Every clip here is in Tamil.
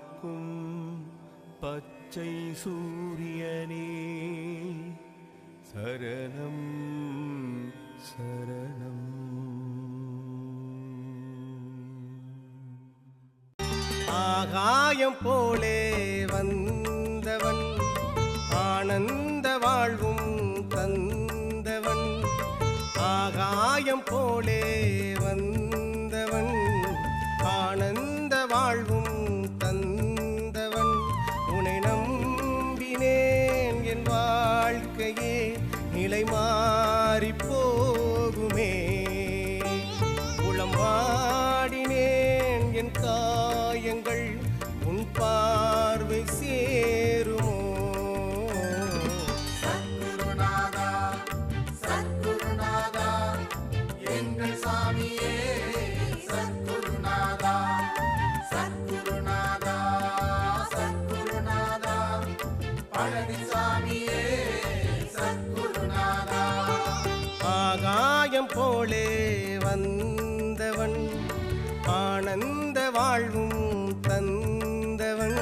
காக்கும் பச்சை சூரியனே. சரணம் சரணம். ஆகாயம் போலே வந்தவன் ஆனந்த வாழ்வும் தந்தவன். ஆகாயம் போலே வந்த காயங்கள் உன் பார்வை சேருமோ? சத்குருநாதா சத்குருநாதா எங்கள் சாமியே சத்குருநாதா சத்குருநாதா சத்குருநாதா பழனிசாமியே சத்குருநாதா. ஆகாயம் போலே வந்தவன் ஆனந்த வாழ்வும் தந்தவன்.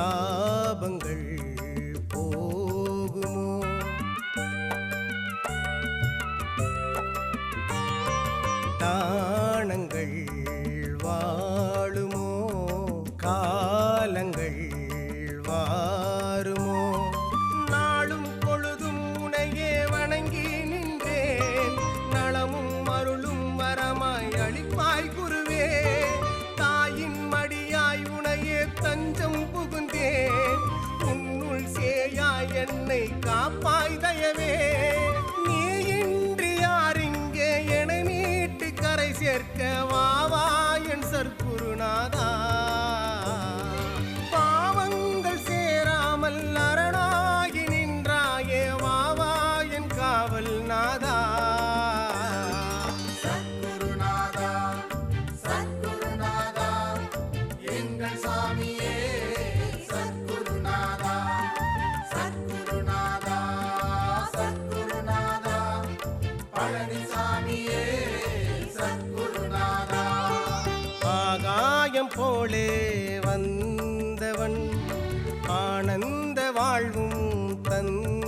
சாபங்கள் போகுமோ? தானங்கள் வாழுமோ? காலங்கள் வா என்னை காப்பாய் தயவே. நீ இன்றி யாரிங்கே என மீட்டு கரை சேர்க்க வாவா என் சற்குருநாதா பாவங்கள் சேராமல் அரணாகி நின்றாயே வாவா என் காவல் நாதா ஆகாயம் போலே வந்தவன். ஆனந்த வாழ்வும் தன்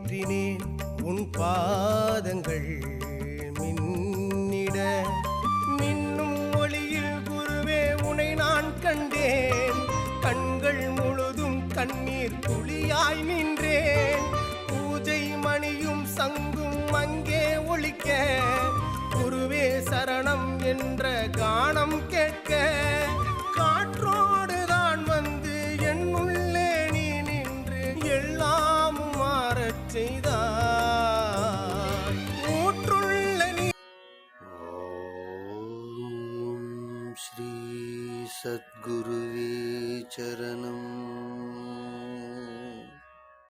ஏற்றினேன். உன் பாதங்கள் மின்னிட. மின்னும் ஒளியில் குருவே உனை நான் கண்டேன். கண்கள் முழுதும் கண்ணீர் துளியாய் நின்றேன். பூஜை மணியும் சங்கும் அங்கே ஒழிக்க. குருவே சரணம் என்ற கானம் கேட்க. श्रीसद्गुरुवे चरणम्